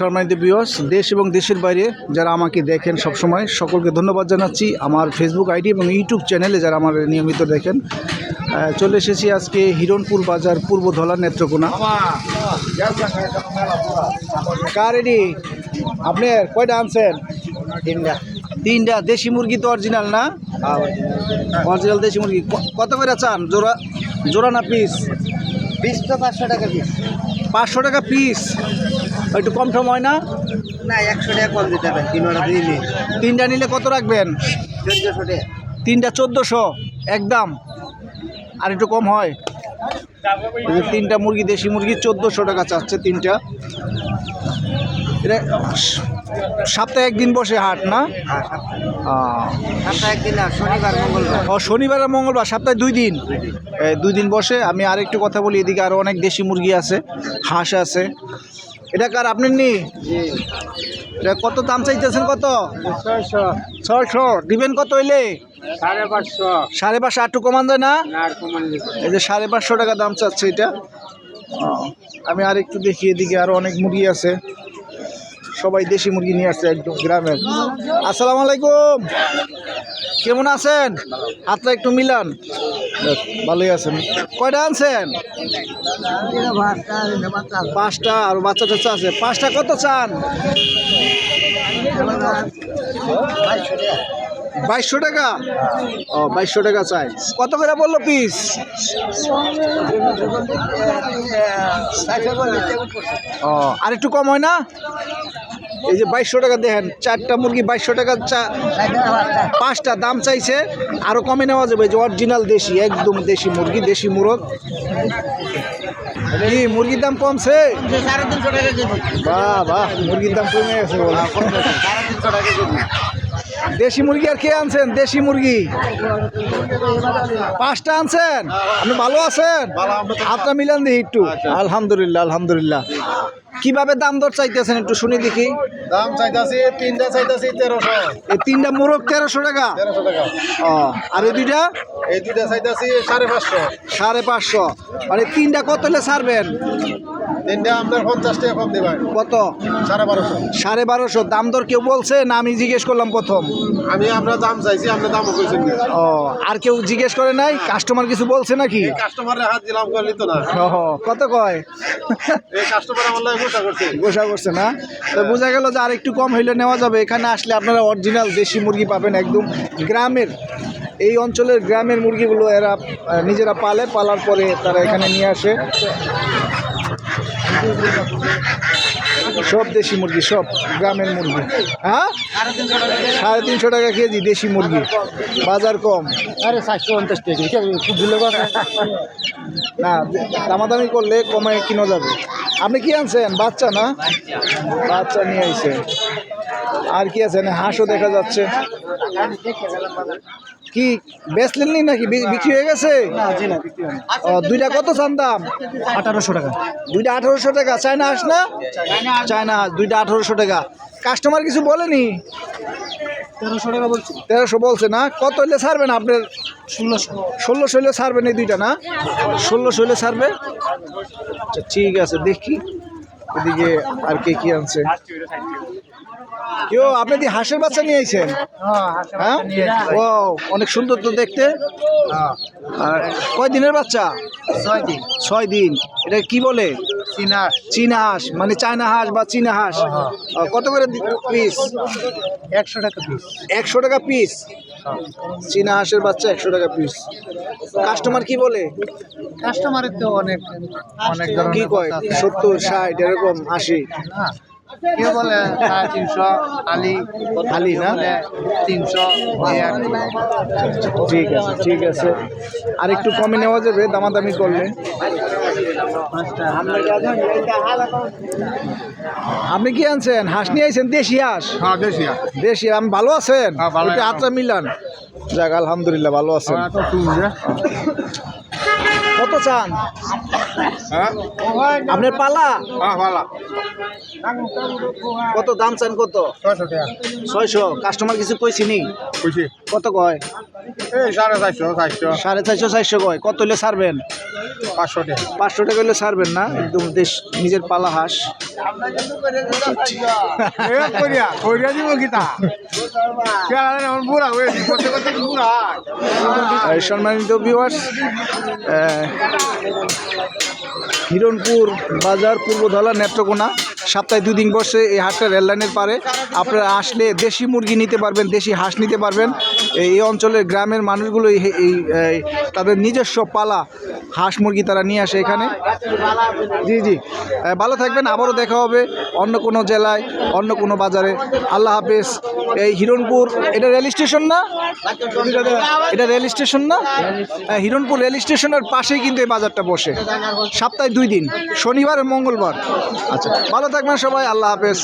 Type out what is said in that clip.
সম্মানিত বিয়স দেশ এবং দেশের বাইরে যারা আমাকে দেখেন সবসময় সকলকে ধন্যবাদ জানাচ্ছি আমার ফেসবুক আইডি এবং ইউটিউব চ্যানেলে যারা আমার নিয়মিত দেখেন। চলে এসেছি আজকে হিরণপুর বাজার পূর্ব ধলা নেত্রকোনা। কার রেডি আপনি কয়টা আনছেন? তিনটা। তিনটা। দেশি মুরগি তো অরিজিনাল না? অরিজিনাল দেশি মুরগি। কত করে চান? জোড়া জোড়া না পিস বিশ তো পাঁচশো টাকা পিস পাঁচশো টাকা পিস একটু কম সম হয় না? না একশো টাকা কম দিতে হবে তিনটা নিলে কত রাখবেন? চোদ্দশো টাকা। তিনটা চোদ্দোশো একদম। আর একটু কম হয়? তিনটা মুরগি দেশি মুরগি চোদ্দোশো টাকা চাচ্ছে তিনটা। এটা সপ্তাহে একদিন বসে হাট না? হ্যাঁ ও শনিবার আর মঙ্গলবার সপ্তাহে দুই দিন? দুই দিন। বসে। আমি আরেকটু কথা বলি এদিকে আরও অনেক দেশি মুরগি আছে হাঁস আছে। এটা কার আপনি নি? এটা কত দাম চাইতেছেন কত? ছয়শো। দিবেন কত হইলে? সাড়ে পাঁচশো। আটটু কমান যায় না? এই যে সাড়ে পাঁচশো টাকা দাম চাচ্ছে এটা। আমি আর একটু দেখি এদিকে আরও অনেক মুরগি আছে। সবাই দেশি মুরগি নিয়ে আসছে একদম গ্রামের। আসসালামু আলাইকুম। কেমন আছেন? হাতটা একটু মিলান। ভালোই আছেন। কয়টা আনছেন? পাঁচটা আর বাচ্চা টাচ্চা আছে। পাঁচটা কত চান? বাইশশো টাকা? ও, বাইশশো টাকা চাই। কত করে বলল পিস? ও, আর একটু কম হয় না? এই যে বাইশশো টাকা দেখেন, চারটা মুরগি বাইশশো টাকা চা, পাঁচটা দাম চাইছে আরও কমে নেওয়া যাবে। যে অরিজিনাল দেশি, একদম দেশি মুরগি, দেশি মুরগ। কি মুরগির দাম কমছে? বাহ বাহ মুরগির দাম কমে গেছে বলে। সাড়ে তিনশো টাকা কেজি দেশি মুরগি আর কে আনছেন? দেশি মুরগি। পাঁচটা আনছেন? আপনি ভালো আছেন? হাতটা মিলান দিই একটু। আলহামদুলিল্লাহ আলহামদুলিল্লাহ। কীভাবে দাম দর চাইতেছেন একটু শুনি দেখি। দাম চাইতাছি তিনটা চাইতাছি তেরোশো। এই তিনটা মোরগ তেরোশো টাকা? তেরোশো টাকা। ও আর এই দুইটা? এই দুইটা চাইতাছি সাড়ে পাঁচশো। সাড়ে পাঁচশো। মানে তিনটা কত হলে ছাড়বেন? তিনটা আপনার পঞ্চাশ টাকা কম দিবেন কত? সাড়ে বারোশো। সাড়ে বারোশো। দাম দর কেউ বলছে না আমি জিজ্ঞেস করলাম প্রথম? আমি আপনার দাম চাইছি আপনার দামও কইছেন ও আর কেউ জিজ্ঞেস করে নাই? কাস্টমার কিছু বলছে নাকি? কাস্টমারের হাত দিলাম করলি তো না। কত কয়? কাস্টমার আমার গোসা করছে। গোসা করছে না? তো বোঝা গেল যে আর একটু কম হইলে নেওয়া যাবে। এখানে আসলে আপনারা অরিজিনাল দেশি মুরগি পাবেন একদম গ্রামের। এই অঞ্চলের গ্রামের মুরগিগুলো এরা নিজেরা পালে পালার পরে তারা এখানে নিয়ে আসে। সব দেশি মুরগি সব গ্রামের মুরগি। হ্যাঁ? সাড়ে তিনশো টাকা কেজি দেশি মুরগি বাজার কম। আরে সাতশো পঞ্চাশ টাকা খুব ভুলে কথা না দামাদামি করলে কমে কিনা যাবে। আপনি কি আনছেন? বাচ্চা না? বাচ্চা নিয়ে আইছে। আর কি আছে? হাঁসও দেখা যাচ্ছে। কি বেচলেন নি নাকি? বিক্রি হয়ে গেছে? দুইটা কত চান দাম? আঠারোশো টাকা। দুইটা আঠারোশো টাকা। চায়না আস না? চায়না দুইটা আঠারোশো টাকা। কাস্টমার কিছু বলেনি? তেরোশো টাকা বলছি। তেরোশো বলছে না? কত হইলে ছাড়বেন আপনার? ষোলোশো। ষোলোশো হইলে ছাড়বেন এই দুইটা না? ষোলোশো হইলে ছাড়বে আচ্ছা ঠিক আছে দেখি। এদিকে আর কে কি আনছে? কেউ আপনি কি হাঁসের বাচ্চা নিয়ে আইছেন? হ্যাঁ? ও অনেক সুন্দর তো দেখতে। কয় দিনের বাচ্চা? ছয় দিন। ছয় দিন। এটা কি বলে? চীনা চীনা হাঁস মানে চায়না হাঁস বা চীনা হাঁস। কত করে পিস একশো টাকা পিস একশো টাকা পিস চীনা হাঁসের বাচ্চা একশো টাকা পিস কাস্টমার কি বলে? কাস্টমারের তো অনেক অনেক কি কয়? সত্তর ষাট এরকম আশি। হ্যাঁ। কেউ বলে সাড়ে তিনশো না? তিনশো আর ঠিক আছে ঠিক আছে। আর একটু কমে নেওয়া যাবে দামাদামি করলে। আপনি কি আনছেন? হাঁস নিয়ে আইছেন? দেশি হাঁস? হ্যাঁ দেশিয়া দেশি আমি ভালো আছেন। আচ্ছা মিলান। যাক আলহামদুলিল্লাহ ভালো আছেন। কত চান? আপনার পালা? হ্যাঁ ভালো কত দাম চান কত? ছয়শো কাস্টমার কিছু কইছি নি? কত কয়? সাড়ে চারশো চারশো। সাড়ে চারশো চারশো কয়। কত হলে ছাড়বেন? পাঁচশো টাকা। পাঁচশো টাকা হলে ছাড়বেন না? একদম দেশ নিজের পালা হাঁস। সম্মানিত ভিউয়ার্স হিরণপুর বাজার পূর্বধলা নেত্রকোনা। সপ্তাহে দুদিন বসে এই হাটটা রেললাইনের পারে। আপনারা আসলে দেশি মুরগি নিতে পারবেন দেশি হাঁস নিতে পারবেন। এই অঞ্চলের গ্রামের মানুষগুলো এই, তাদের নিজস্ব পালা হাঁস মুরগি তারা নিয়ে আসে এখানে। জি জি। ভালো থাকবেন, আবারও দেখা হবে অন্য কোনো জেলায়, অন্য কোনো বাজারে। আল্লাহ হাফেজ। এই হিরণপুর, এটা রেল স্টেশন না? এটা রেল স্টেশন না? হিরণপুর রেল স্টেশনের পাশেই কিন্তু এই বাজারটা বসে। সপ্তাহে দুই দিন, শনিবার আর মঙ্গলবার। আচ্ছা ভালো থাকবেন সবাই, আল্লাহ হাফেজ।